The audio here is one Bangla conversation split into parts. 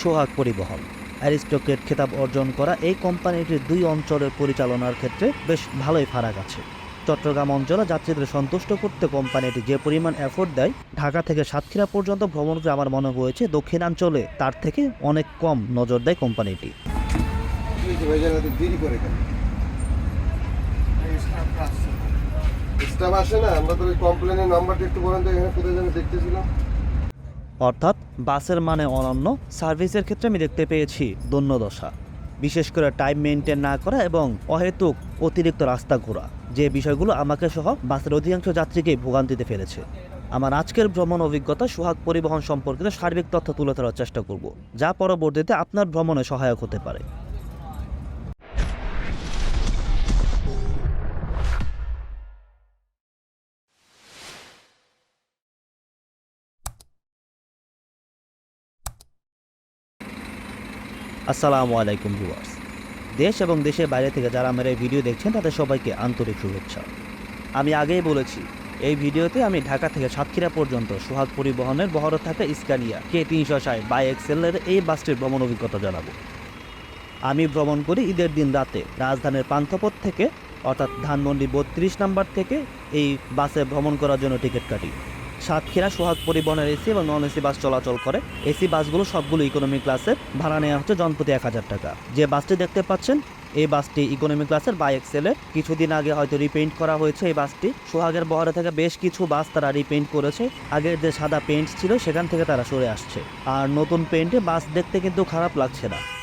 সোহাগ পরিবহন। অ্যারিস্টোক্রেট খেতাব অর্জন করা এই কোম্পানিটির দুই অঞ্চলের পরিচালনার ক্ষেত্রে বেশ ভালোই ফারাক আছে। চট্টগ্রাম অঞ্চলে যাত্রীদের সন্তুষ্ট করতে কোম্পানিটি যে পরিমাণ এফোর্ট দেয়, ঢাকা থেকে সাতক্ষীরা পর্যন্ত ভ্রমণ করে আমার মনে হয়েছে দক্ষিণাঞ্চলে তার থেকে অনেক কম নজর দেয় কোম্পানিটি। আমরা তো কমপ্লেনের নাম্বারটা একটু বলেন তো, এখানে কোথায় যেন দেখতেছিলাম। অর্থাৎ বাসের মানে অনন্য, সার্ভিসের ক্ষেত্রে আমি দেখতে পেয়েছি দন্যদশা। বিশেষ করে টাইম মেনটেন না করা এবং অহেতুক অতিরিক্ত রাস্তা ঘোরা, যে বিষয়গুলো আমাকে সহ বাসের অধিকাংশ যাত্রীকেই ভোগান্তিতে ফেলেছে। আমার আজকের ভ্রমণ অভিজ্ঞতা সোহাগ পরিবহন সম্পর্কিত সার্বিক তথ্য তুলে ধরার চেষ্টা করব, যা পরবর্তীতে আপনার ভ্রমণে সহায়ক হতে পারে। আসসালামু আলাইকুম ভিউয়ার্স। দেশ এবং দেশের বাইরে থেকে যারা আমার এই ভিডিও দেখছেন, তাদের সবাইকে আন্তরিক শুভেচ্ছা। আমি আগেই বলেছি, এই ভিডিওতে আমি ঢাকা থেকে সাতক্ষীরা পর্যন্ত সোহাগ পরিবহনের বহরে থাকা ইস্কানিয়া কে তিনশো ষাট বাই এক্সেলের এই বাসটির ভ্রমণ অভিজ্ঞতা জানাব। আমি ভ্রমণ করি ঈদের দিন রাতে রাজধানীর পান্থপথ থেকে, অর্থাৎ ধানমন্ডি বত্রিশ নাম্বার থেকে এই বাসে ভ্রমণ করার জন্য টিকিট কাটি। সাতক্ষীরা সোহাগ পরিবহনের এসি এবং নন এসি বাস চলাচল করে। এসি বাসগুলো সবগুলো ইকোনমি ক্লাসের ভাড়া নেওয়া হচ্ছে জনপ্রতি এক হাজার টাকা। যে বাসটি দেখতে পাচ্ছেন, এই বাসটি ইকোনমি ক্লাসের বাই এক্সেলের কিছুদিন আগে হয়তো রিপেইন্ট করা হয়েছে এই বাসটি। সোহাগের বহরে থেকে বেশ কিছু বাস তারা রিপেইন্ট করেছে। আগের যে সাদা পেইন্ট ছিল, সেখান থেকে তারা সরে আসছে। আর নতুন পেইন্টে বাস দেখতে কিন্তু খারাপ লাগছে না।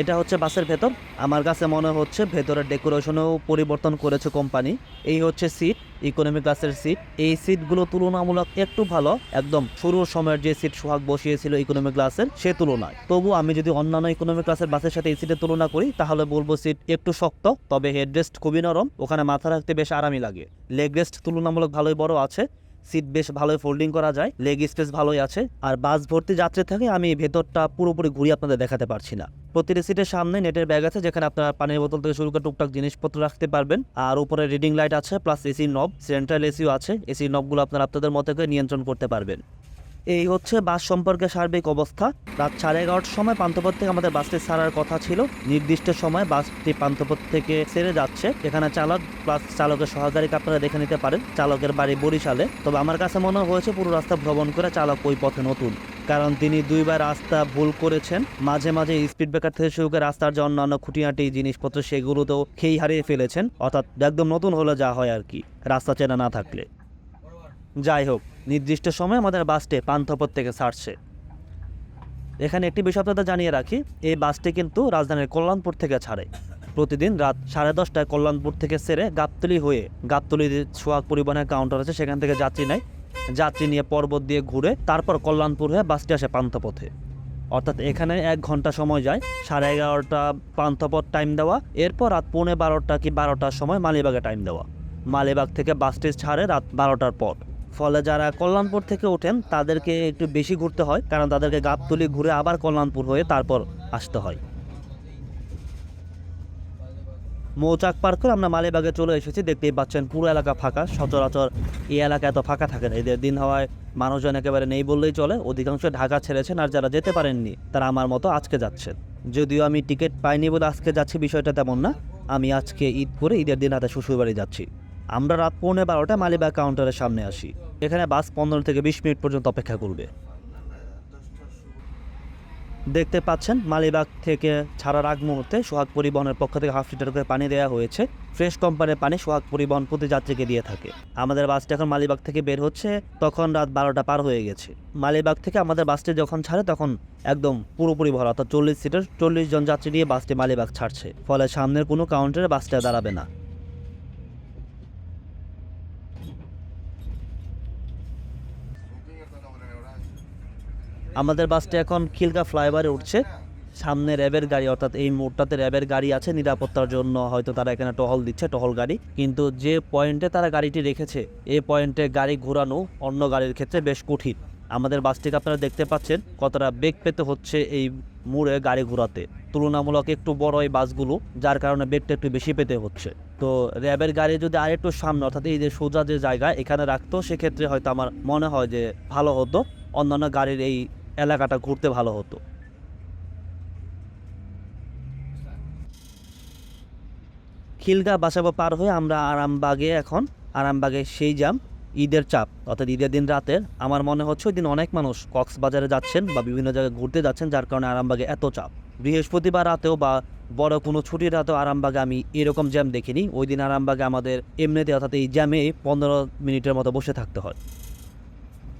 এটা হচ্ছে বাসের ভেতর। আমার কাছে মনে হচ্ছে ভেতরের ডেকোরেশনেও পরিবর্তন করেছে কোম্পানি এই হচ্ছে সিট ইকোনমি ক্লাসের সিট এই সিটগুলো তুলনামূলক একটু ভালো। একদম শুরুর সময়ের যে সিট সোহাগ বসিয়েছিল ইকোনমি ক্লাসের সে তুলনায়। তবু আমি যদি অন্যান্য ইকোনমি ক্লাসের বাসের সাথে এই সিটের তুলনা করি, তাহলে বলব সিট একটু শক্ত, তবে হেডরেস্ট খুবই নরম। ওখানে মাথা রাখতে বেশ আরামই লাগে। লেগ রেস্ট তুলনামূলক ভালোই বড় আছে। সিট বেশ ভালোই ফোল্ডিং করা যায় লেগ স্পেস ভালোই আছে, আর বাস ভর্তি যাত্রী থাকে আমি ভেতরটা পুরোপুরি ঘুরিয়ে আপনাদের দেখাতে পারছি না। প্রতিটি সিটের সামনে নেটের ব্যাগ আছে, যেখানে আপনারা পানির বোতল থেকে শুরু করে টুকটাক জিনিসপত্র রাখতে পারবেন। আর উপরে রিডিং লাইট আছে প্লাস এসি নব সেন্ট্রাল এসিও আছে। এসি নবগুলো আপনারা আপনাদের মতো করে নিয়ন্ত্রণ করতে পারবেন। এই হচ্ছে বাস সম্পর্কে সার্বিক অবস্থা। রাত সাড়ে এগারোটার সময় পান্থপথ থেকে আমাদের বাসটি ছাড়ার কথা ছিল। নির্দিষ্ট সময় বাসটি পান্থপথ থেকে ছেড়ে যাচ্ছে। এখানে চালক প্লাস চালকের সহকারীকে আপনারা দেখে নিতে পারেন। চালকের বাড়ি বরিশালে। তবে আমার কাছে মনে হয়েছে পুরো রাস্তা ভ্রমণ করে চালক ওই পথে নতুন। কারণ তিনি দুইবার রাস্তা ভুল করেছেন। মাঝে মাঝে স্পিড ব্রেকার থেকে শুরু করে রাস্তার যে অন্যান্য খুঁটিনাটি জিনিসপত্র, সেগুলোতেও খেই হারিয়ে ফেলেছেন। অর্থাৎ একদম নতুন হলে যা হয় আর কি, রাস্তা চেনা না থাকলে। যাই হোক নির্দিষ্ট সময় আমাদের বাসটি পান্থপথ থেকে ছাড়ছে। এখানে একটি বিষয় আপনাদের জানিয়ে রাখি, এই বাসটি কিন্তু রাজধানীর কল্যাণপুর থেকে ছাড়ে। প্রতিদিন রাত সাড়ে দশটায় কল্যাণপুর থেকে সেরে গাবতলি হয়ে গাবতলি যে সোহাগ পরিবহনের কাউন্টার আছে, সেখান থেকে যাত্রী নেয়। যাত্রী নিয়ে পর্বত দিয়ে ঘুরে তারপর কল্যাণপুর হয়ে বাসটি আসে পান্থপথে। অর্থাৎ এখানে এক ঘণ্টা সময় যায়, সাড়ে এগারোটা পান্থপথ টাইম দেওয়া, এরপর রাত পৌনে বারোটা কি বারোটার সময় মালিবাগে টাইম দেওয়া। মালিবাগ থেকে বাসটি ছাড়ে রাত বারোটার পর। ফলে যারা কল্যাণপুর থেকে ওঠেন, তাদেরকে একটু বেশি ঘুরতে হয়, কারণ তাদেরকে গাবতলি ঘুরে আবার কল্যাণপুর হয়ে তারপর আসতে হয়। মৌচাক পার করে আমরা মালিবাগে চলে এসেছি, দেখতেই পাচ্ছেন পুরো এলাকা ফাঁকা, সচরাচর এই এলাকা এত ফাঁকা থাকে না। এদের দিন হওয়ায় মানুষজন একেবারে নেই বললেই চলে, অধিকাংশ ঢাকা ছেড়েছেন আর যারা যেতে পারেননি, তারা আমার মতো আজকে যাচ্ছেন। যদিও আমি টিকিট পাইনি বলে আজকে যাচ্ছি, বিষয়টা তেমন না। আমি আজকে ঈদ করে ঈদের দিন রাতে শ্বশুরবাড়ি যাচ্ছি। আমরা রাত পৌনে বারোটা মালিবাগ কাউন্টারের সামনে আসি। এখানে বাস পনেরো থেকে বিশ মিনিট পর্যন্ত অপেক্ষা করবে। দেখতে পাচ্ছেন, মালিবাগ থেকে ছাড়ার আগ মুহূর্তে সোহাগ পরিবহনের পক্ষ থেকে হাফ লিটার করে পানি দেওয়া হয়েছে। ফ্রেশ কোম্পানির পানি সোহাগ পরিবহন প্রতি যাত্রীকে দিয়ে থাকে। আমাদের বাসটি এখন মালিবাগ থেকে বের হচ্ছে, তখন রাত বারোটা পার হয়ে গেছে। মালিবাগ থেকে আমাদের বাসটি যখন ছাড়ে, তখন একদম পুরোপুরি ভরা অর্থাৎ চল্লিশ সিটের চল্লিশ জন যাত্রী নিয়ে বাসটি মালিবাগ ছাড়ছে। ফলে সামনের কোনো কাউন্টারে বাসটা দাঁড়াবে না। আমাদের বাসটি এখন খিলকা ফ্লাইওভারে উঠছে। সামনে র্যাবের গাড়ি, অর্থাৎ এই মোড়টাতে র্যাবের গাড়ি আছে, নিরাপত্তার জন্য হয়তো তারা এখানে টহল দিচ্ছে, টহল গাড়ি। কিন্তু যে পয়েন্টে তারা গাড়িটি রেখেছে এই পয়েন্টে গাড়ি ঘোরানো অন্য গাড়ির ক্ষেত্রে বেশ কঠিন। আমাদের বাসটিকে আপনারা দেখতে পাচ্ছেন কতটা বেগ পেতে হচ্ছে এই মোড়ে গাড়ি ঘোরাতে। তুলনামূলক একটু বড় এই বাসগুলো, যার কারণে বেগটা একটু বেশি পেতে হচ্ছে। তো র্যাবের গাড়ি যদি আর একটু সামনে, অর্থাৎ এই যে সোজা যে জায়গা, এখানে রাখতো, সেক্ষেত্রে হয়তো আমার মনে হয় যে ভালো হতো। অন্যান্য গাড়ির এই এলাকাটা ঘুরতে ভালো হতো। খিলগা বাসাবো পার হয়ে আমরা আরামবাগে এখন, আরামবাগে সেই জাম, ঈদের চাপ, অর্থাৎ ঈদের দিন রাতের, আমার মনে হচ্ছে ওই দিন অনেক মানুষ কক্সবাজারে যাচ্ছেন বা বিভিন্ন জায়গায় ঘুরতে যাচ্ছেন, যার কারণে আরামবাগে এত চাপ। বৃহস্পতিবার রাতেও বা বড় কোনো ছুটির রাতেও আরামবাগে আমি এরকম জ্যাম দেখিনি। ওই দিন আরামবাগে আমাদের এমনিতে অর্থাৎ এই জ্যামে পনেরো মিনিটের মতো বসে থাকতে হয়।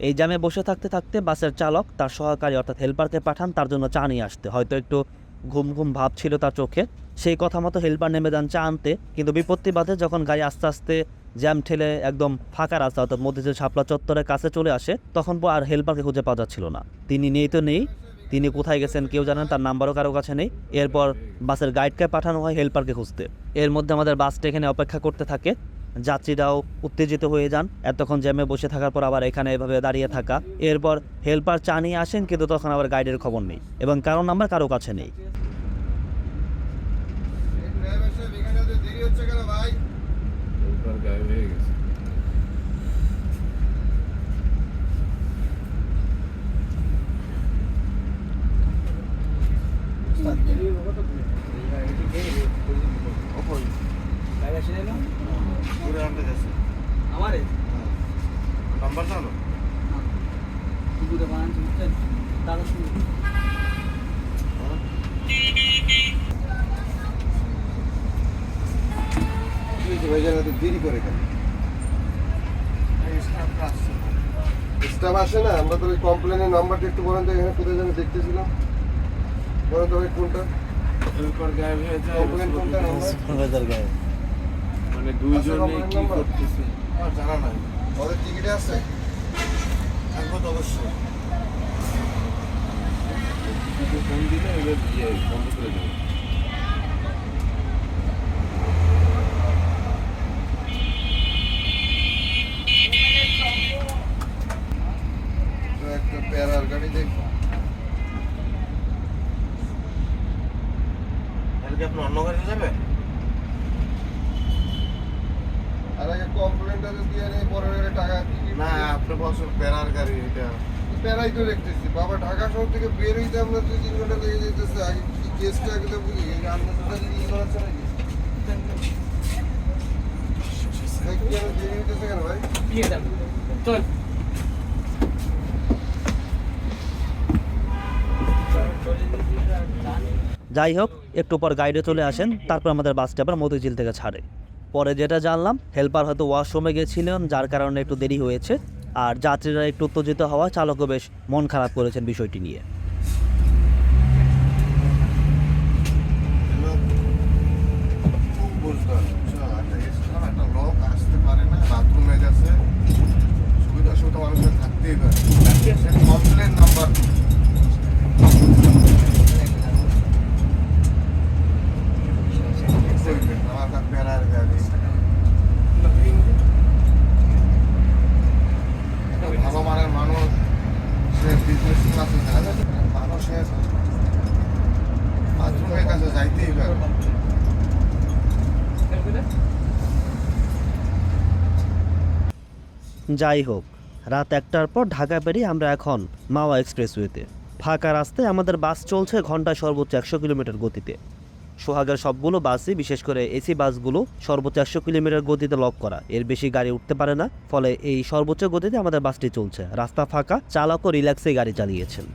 এই জ্যামে বসে থাকতে থাকতে বাসের চালক তার সহকারী অর্থাৎ হেল্পারকে পাঠান, তার জন্য চা নিয়ে আসতে। হয়তো একটু ঘুম ঘুম ভাব ছিল তার চোখে। সেই কথা মতো হেল্পার নেমে যান চা আনতে, কিন্তু বিপত্তি বাদে যখন গাড়ি আস্তে আস্তে জ্যাম ঠেলে একদম ফাঁকা রাস্তা অর্থাৎ মধ্যে শাপলা চত্বরের কাছে চলে আসে, তখন আর হেল্পারকে খুঁজে পাওয়া যাচ্ছিল না। তিনি নেই তো নেই। তিনি কোথায় গেছেন কেউ জানেন তার নাম্বারও কারও কাছে নেই। এরপর বাসের গাইডকে পাঠানো হয় হেল্পারকে খুঁজতে। এর মধ্যে আমাদের বাসটা এখানে অপেক্ষা করতে থাকে। যাত্রীরাও উত্তেজিত হয়ে যান। এতক্ষণ জ্যামে বসে থাকার পর আবার এখানে এভাবে দাঁড়িয়ে থাকা। এরপর হেল্পার চা নিয়ে আসেন কিন্তু তখন আবার গাইডের খবর নেই এবং কারও নাম্বার কারও কাছে নেই। এখানে এত দেরি গায়ে হয়ে। আমারে নাম্বার জানো বানান শুনছেন দাদা শুনুন। দেরি করে কেন? স্টাফ আসে না আমরা তো কমপ্লেনের নাম্বারটা একটু বলেন তো এখানে কোথায় যেন দেখতেছিলাম। বলেন তো কোনটা? কমপ্লেন কোনটা নাম্বার মানে দুইজনে কি করতেছে? আর জানা নাই। ওদের টিকিটে আছে? থাকব তো অবশ্যই। ফোন দিলে এবার ইয়ে বন্ধ করে দেবে তো একটা প্যারার গাড়ি দেখ তাহলে কি আপনি অন্য গাড়িতে যাবে আর আগে কমপ্লেনটা তো দিয়ে নেই পরে এর টাকা টিকিট না আপনি বছর প্যারার গাড়ি এটা প্যারাই তো দেখতেছি বাবা ঢাকা শহর থেকে বের হইতে আমরা দুই তিন ঘণ্টা লেগে যেতেছে আগে কি কেসটা আগে তো বুঝি এই আমরা তো তাহলে কি করাচ্ছে নাকি ভাই, কি আর দেরি হইতেছে কেন ভাই বিয়ে দেন চল যাই হোক, একটু পর গাইডে চলে আসেন, তারপর আমাদের বাসটা আবার মতিঝিল থেকে ছাড়ে। পরে যেটা জানলাম হেল্পার হয়তো ওয়াশরুমে গেছিলেন, যার কারণে একটু দেরি হয়েছে, আর যাত্রীরা একটু উত্তেজিত হওয়া চালকও বেশ মন খারাপ করেছেন বিষয়টি নিয়ে। খুব বুঝলাম বুঝছ? একটা extra একটা লোক আসতে পারে না বাথরুমে গেছে সুবিধা অসুবিধা মানুষের থাকতেই পারে কমপ্লেন নাম্বার আমার কাছে প্যারার গাড়ি একটা যাই হোক, রাত একটার পর ঢাকা পেরিয়ে আমরা এখন মাওয়া এক্সপ্রেসওয়েতে। ফাঁকা রাস্তায় আমাদের বাস চলছে ঘন্টায় সর্বোচ্চ একশো কিলোমিটার গতিতে। সোহাগের সবগুলো বাসই, বিশেষ করে এসি বাসগুলো, সর্বোচ্চ একশো কিলোমিটার গতিতে লক করা। এর বেশি গাড়ি উঠতে পারে না, ফলে এই সর্বোচ্চ গতিতে আমাদের বাসটি চলছে। রাস্তা ফাঁকা চালকও রিল্যাক্সে গাড়ি চালিয়েছেন।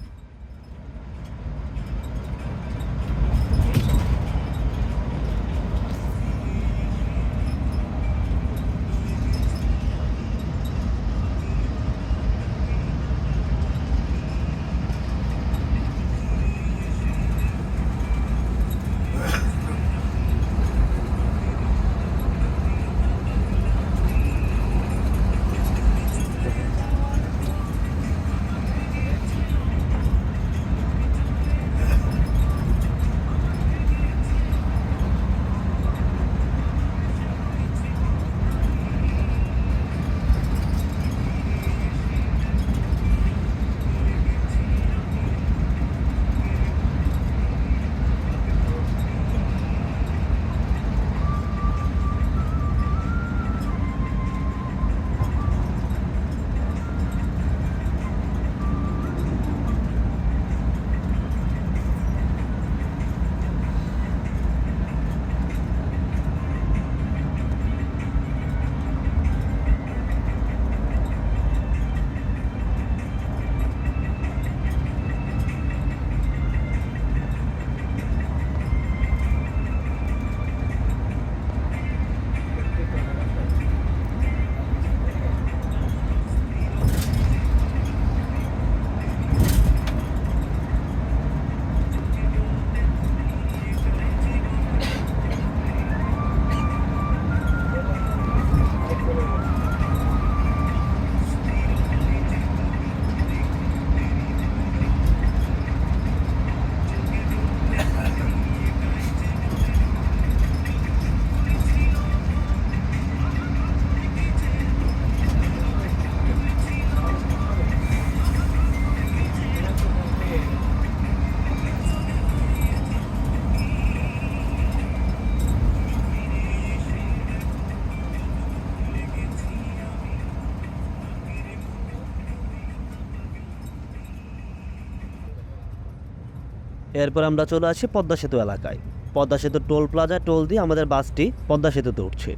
এরপর আমরা চলে আসি পদ্মা সেতু এলাকায়। পদ্মা সেতু টোল প্লাজা, টোল দিয়ে আমাদের বাসটি পদ্মা সেতুতে উঠছে।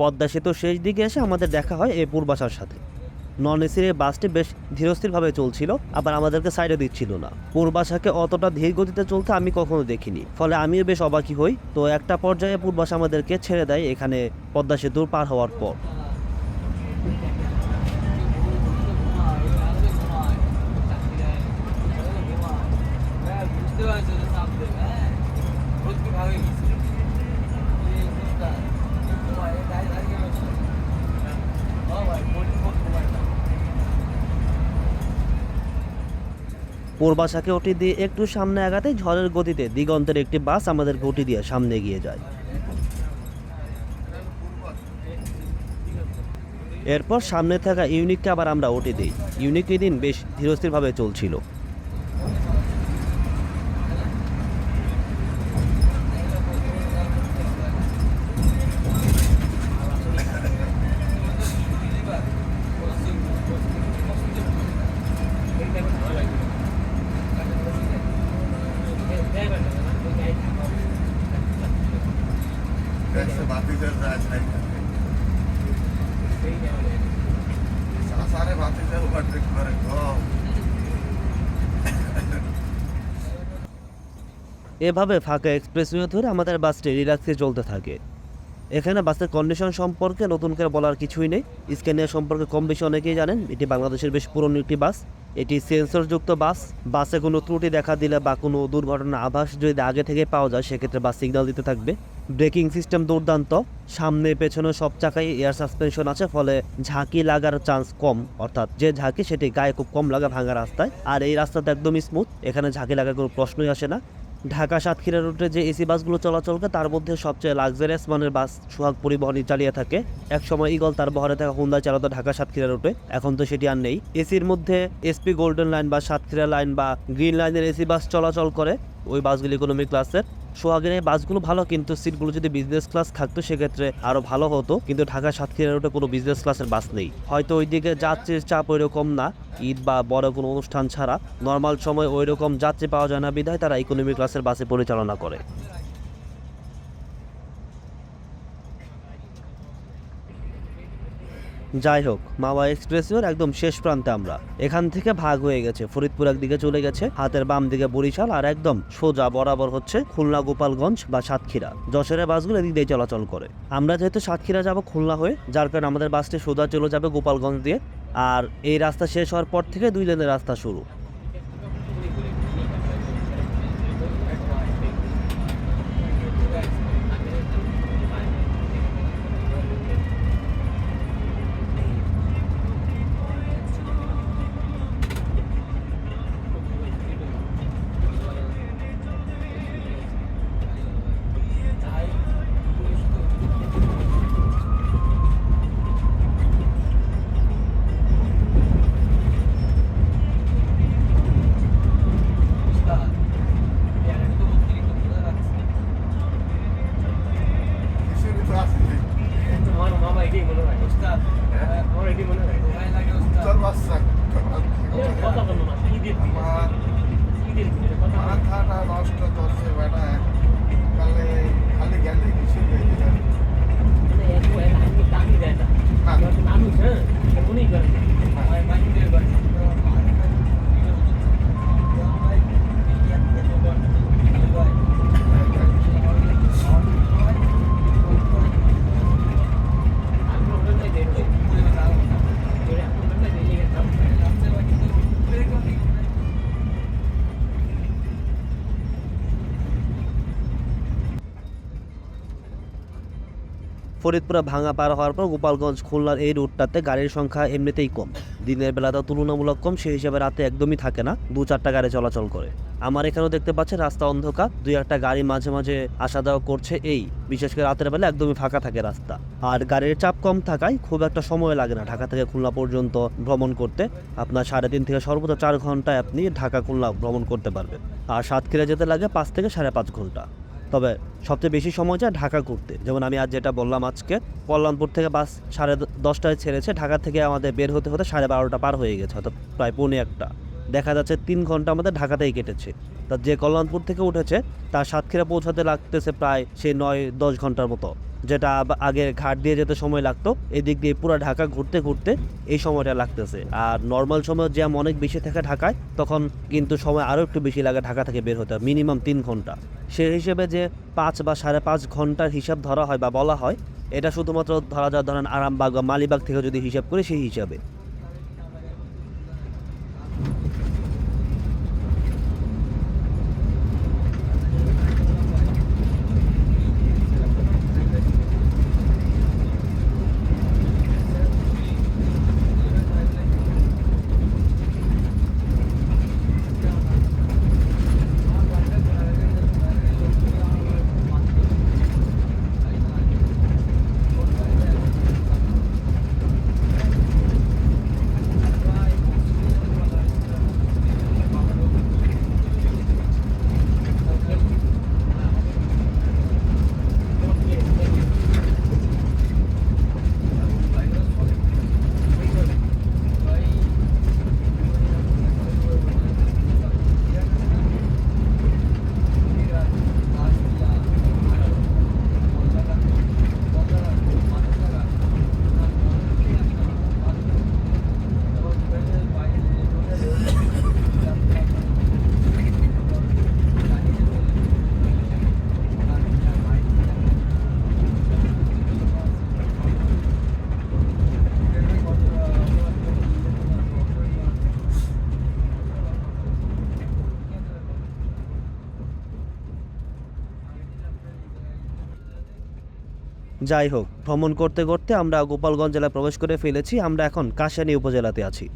পদ্মা সেতুর শেষ দিকে এসে আমাদের দেখা হয় এই পূর্বাশার সাথে। নন এসির এই বাসটি বেশ ধীরস্থিরভাবে চলছিল, আবার আমাদেরকে সাইডে দিচ্ছিল না। পূর্বাশাকে অতটা ধীর গতিতে চলতে আমি কখনো দেখিনি, ফলে আমিও বেশ অবাকি হই। তো একটা পর্যায়ে পূর্বাশা আমাদেরকে ছেড়ে দেয় এখানে পদ্মা সেতু পার হওয়ার পর। পূর্বাশাকে ওটি দিয়ে একটু সামনে আগাতে ঝড়ের গতিতে দিগন্তের একটি বাস আমাদেরকে ওটি দিয়ে সামনে গিয়ে যায়। এরপর সামনে থাকা ইউনিককে আবার আমরা ওটি দিই। ইউনিক এই দিন বেশ ধীরস্থিরভাবে চলছিল দেখছে বাতিজার রাজ নাই সারে বাতিজার ওভারটেক করে কম এভাবে ফাঁকা এক্সপ্রেসওয়ে ধরে আমাদের বাসটি রিল্যাক্সে চলতে থাকে। এখানে বাসের কন্ডিশন সম্পর্কে নতুন করে বলার কিছুই নেই। স্ক্যানিয়া সম্পর্কে কম বেশি অনেকেই জানেন, এটি বাংলাদেশের বেশ পুরনো একটি বাস এটি সেন্সরযুক্ত বাস বাসে কোনো ত্রুটি দেখা দিলে বা কোনো দুর্ঘটনার আভাস যদি আগে থেকে পাওয়া যায়, সেক্ষেত্রে বাস সিগন্যাল দিতে থাকবে। ব্রেকিং সিস্টেম দুর্দান্ত। সামনে, পেছনে সব চাকায় এয়ার সাসপেনশন আছে, ফলে ঝাঁকি লাগার চান্স কম। অর্থাৎ যে ঝাঁকি, সেটি গায়ে খুব কম লাগা ভাঙা রাস্তায়। আর এই রাস্তাটা একদমই স্মুথ এখানে ঝাঁকি লাগার কোনো প্রশ্নই আসে না। ঢাকা সাতক্ষীরা রুটে যে এসি বাসগুলো চলাচল করে, তার মধ্যে সবচেয়ে লাক্সারিয়াস মানের বাস সোহাগ পরিবহনই চালিয়ে থাকে। একসময় ইগল তার বহরে থাকা হুন্দা চালাতো ঢাকা সাতক্ষীরা রুটে, এখন তো সেটি আর নেই। এসির মধ্যে এসপি গোল্ডেন লাইন বা সাতক্ষীরা লাইন বা গ্রিন লাইনের এসি বাস চলাচল করে, ওই বাসগুলি ইকোনমি ক্লাসের এই বাসগুলো ভালো, কিন্তু সিটগুলো যদি বিজনেস ক্লাস থাকতো সেক্ষেত্রে আরও ভালো হতো। কিন্তু ঢাকা সাতক্ষীরা রুটে কোনো বিজনেস ক্লাসের বাস নেই। হয়তো ওইদিকে যাত্রীর চাপ ওইরকম না। ঈদ বা বড় কোনো অনুষ্ঠান ছাড়া। নর্মাল সময় ওই রকম যাত্রী পাওয়া যায় না বিধায় তারা ইকোনমি ক্লাসের বাসে পরিচালনা করে। যাই হোক, মাওয়া এক্সপ্রেসওয়ের একদম শেষ প্রান্তে আমরা। এখান থেকে ভাগ হয়ে গেছে, ফরিদপুর একদিকে চলে গেছে, হাতের বাম দিকে বরিশাল, আর একদম সোজা বরাবর হচ্ছে খুলনা গোপালগঞ্জ বা সাতক্ষীরা। যশোরের বাসগুলো এদিক দিয়ে চলাচল করে। আমরা যেহেতু সাতক্ষীরা যাব খুলনা হয়ে, যার কারণে আমাদের বাসটি সোজা চলে যাবে গোপালগঞ্জ দিয়ে। আর এই রাস্তা শেষ হওয়ার পর থেকে দুই লেনের রাস্তা শুরু। ফরিদপুরে ভাঙা পার হওয়ার পর গোপালগঞ্জ, খুলনার এই রুটটাতে গাড়ির সংখ্যা এমনিতেই কম। দিনের বেলাতেও তুলনামূলক কম, সেই হিসাবে রাতে একদমই থাকে না। দু চারটা গাড়ি চলাচল করে। আমার এখানেও দেখতে পাচ্ছেন, রাস্তা অন্ধকার। দুই একটা গাড়ি মাঝে মাঝে আসা যাওয়া করছে এই। বিশেষ করে রাতের বেলা একদমই ফাঁকা থাকে রাস্তা। আর গাড়ির চাপ কম থাকায় খুব একটা সময় লাগে না ঢাকা থেকে খুলনা পর্যন্ত ভ্রমণ করতে। আপনার সাড়ে তিন থেকে সর্বোচ্চ চার ঘন্টায় আপনি ঢাকা খুলনা ভ্রমণ করতে পারবেন। আর সাতক্ষীরা যেতে লাগে পাঁচ থেকে সাড়ে পাঁচ ঘণ্টা। তবে সবচেয়ে বেশি সময় যায় ঢাকা ঘুরতে। যেমন আমি আজ যেটা বললাম আজকে, কল্যাণপুর থেকে বাস সাড়ে দশটায় ছেড়েছে, ঢাকা থেকে আমাদের বের হতে হতে সাড়ে বারোটা পার হয়ে গেছে অর্থাৎ প্রায় পৌনে একটা। দেখা যাচ্ছে তিন ঘণ্টা আমাদের ঢাকাতেই কেটেছে। তা যে কল্যাণপুর থেকে উঠেছে, তার সাতক্ষীরা পৌঁছাতে লাগতেছে প্রায় সেই নয় দশ ঘণ্টার মতো। যেটা আগে ঘাট দিয়ে যেতে সময় লাগতো, এদিক দিয়ে পুরো ঢাকা ঘুরতে ঘুরতে এই সময়টা লাগতেছে। আর নর্মাল সময় জ্যাম অনেক বেশি থাকে ঢাকায়, তখন কিন্তু সময় আরও একটু বেশি লাগে ঢাকা থেকে বের হতে মিনিমাম তিন ঘণ্টা। সে হিসেবে যে পাঁচ বা সাড়ে পাঁচ ঘণ্টার হিসাব ধরা হয় বা বলা হয়, এটা শুধুমাত্র ধরা যায় ধরেন আরামবাগ বা মালিবাগ থেকে যদি হিসাব করি সেই হিসাবে। যাই হোক, ভ্রমণ করতে করতে আমরা গোপালগঞ্জ জেলায় প্রবেশ করে ফেলেছি। আমরা এখন কাশানী উপজেলাতে আছি।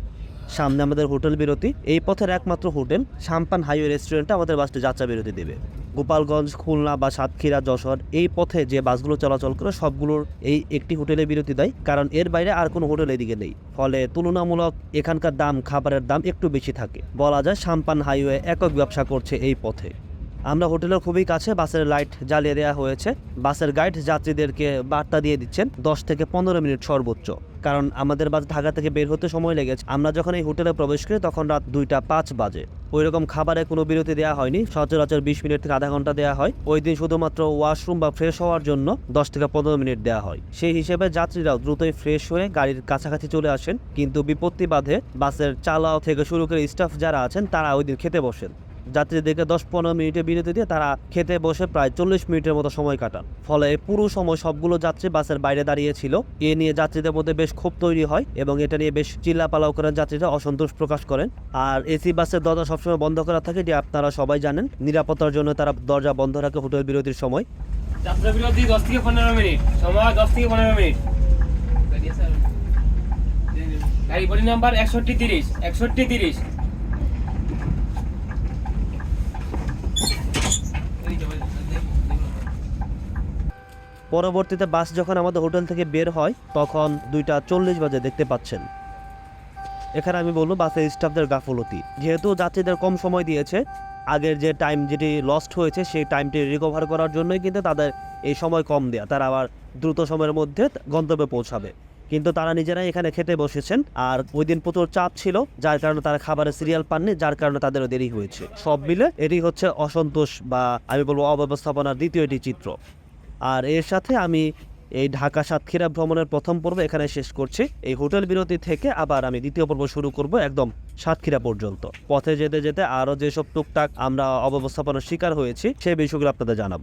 সামনে আমাদের হোটেল বিরতি। এই পথের একমাত্র হোটেল সাম্পান হাইওয়ে রেস্টুরেন্টটা আমাদের বাসটি যাত্রা বিরতি দেবে। গোপালগঞ্জ, খুলনা বা সাতক্ষীরা, যশোর এই পথে যে বাসগুলো চলাচল করে, সবগুলোর এই একটি হোটেলে বিরতি দেয়। কারণ এর বাইরে আর কোনো হোটেল এদিকে নেই। ফলে তুলনামূলক এখানকার দাম, খাবারের দাম একটু বেশি থাকে। বলা যায় সাম্পান হাইওয়ে একক ব্যবসা করছে এই পথে। আমরা হোটেলের খুবই কাছে বাসের লাইট জ্বালিয়ে দেওয়া হয়েছে। বাসের গাইড যাত্রীদেরকে বার্তা দিয়ে দিচ্ছেন, দশ থেকে পনেরো মিনিট সর্বোচ্চ। কারণ আমাদের বাস ঢাকা থেকে বের হতে সময় লেগেছে। আমরা যখন এই হোটেলে প্রবেশ করি, তখন রাত দুইটা পাঁচ বাজে। ওই রকম খাবারে কোনো বিরতি দেওয়া হয়নি। সচরাচর বিশ মিনিট থেকে আধা ঘণ্টা দেওয়া হয়। ওই দিন শুধুমাত্র ওয়াশরুম বা ফ্রেশ হওয়ার জন্য দশ থেকে পনেরো মিনিট দেওয়া হয়। সেই হিসেবে যাত্রীরাও দ্রুতই ফ্রেশ হয়ে গাড়ির কাছাকাছি চলে আসেন। কিন্তু বিপত্তি বাধে বাসের চালাও থেকে শুরু করে স্টাফ যারা আছেন, তারা ওই দিন খেতে বসেন। যাত্রীদেরকে দশ পনেরো মিনিটে বিরতি দিয়ে তারা খেতে বসে প্রায় চল্লিশ মিনিটের মতো সময় কাটান। ফলে পুরো সময় সবগুলো যাত্রী বাসের বাইরে দাঁড়িয়েছিল এ নিয়ে যাত্রীদের মধ্যে বেশ ক্ষোভ তৈরি হয় এবং এটা নিয়ে বেশ চিল্লাপালাও করেন যাত্রীরা, অসন্তোষ প্রকাশ করেন। আর এসি বাসের দরজা সবসময় বন্ধ করা থাকে যে আপনারা সবাই জানেন। নিরাপত্তার জন্য তারা দরজা বন্ধ রাখে হোটেল বিরতির সময়। যাত্রা বিরতি দশ থেকে পনেরো মিনিট। সময় দশ থেকে পনেরো মিনিট। গাড়ি বডি নাম্বার একষট্টি তিরিশ। একষট্টি তিরিশ। পরবর্তীতে বাস যখন আমাদের হোটেল থেকে বের হয়, তখন দুইটা চল্লিশ বাজে দেখতে পাচ্ছেন। এখানে আমি বলব, বাসের স্টাফদের গাফলতি। যেহেতু যাত্রীদের কম সময় দিয়েছে, আগের যে টাইম যেটি লস্ট হয়েছে, সেই টাইমটি রিকভার করার জন্যই কিন্তু তাদের এই সময় কম দেয়া। তারা আবার দ্রুত সময়ের মধ্যে গন্তব্যে পৌঁছাবে। কিন্তু তারা নিজেরাই এখানে খেতে বসেছেন। আর ওই দিন প্রচুর চাপ ছিল, যার কারণে তারা খাবারের সিরিয়াল পাননি, যার কারণে তাদেরও দেরি হয়েছে। সব মিলে এটি হচ্ছে অসন্তোষ বা আমি বলব অব্যবস্থাপনার দ্বিতীয় একটি চিত্র। আর এর সাথে আমি এই ঢাকা সাতক্ষীরা ভ্রমণের প্রথম পর্ব এখানে শেষ করছি। এই হোটেল বিরতি থেকে আবার আমি দ্বিতীয় পর্ব শুরু করব একদম সাতক্ষীরা পর্যন্ত। পথে যেতে যেতে আরও যেসব টুকটাক আমরা অব্যবস্থাপনার শিকার হয়েছি সেই বিষয়গুলো আপনাদের জানাব।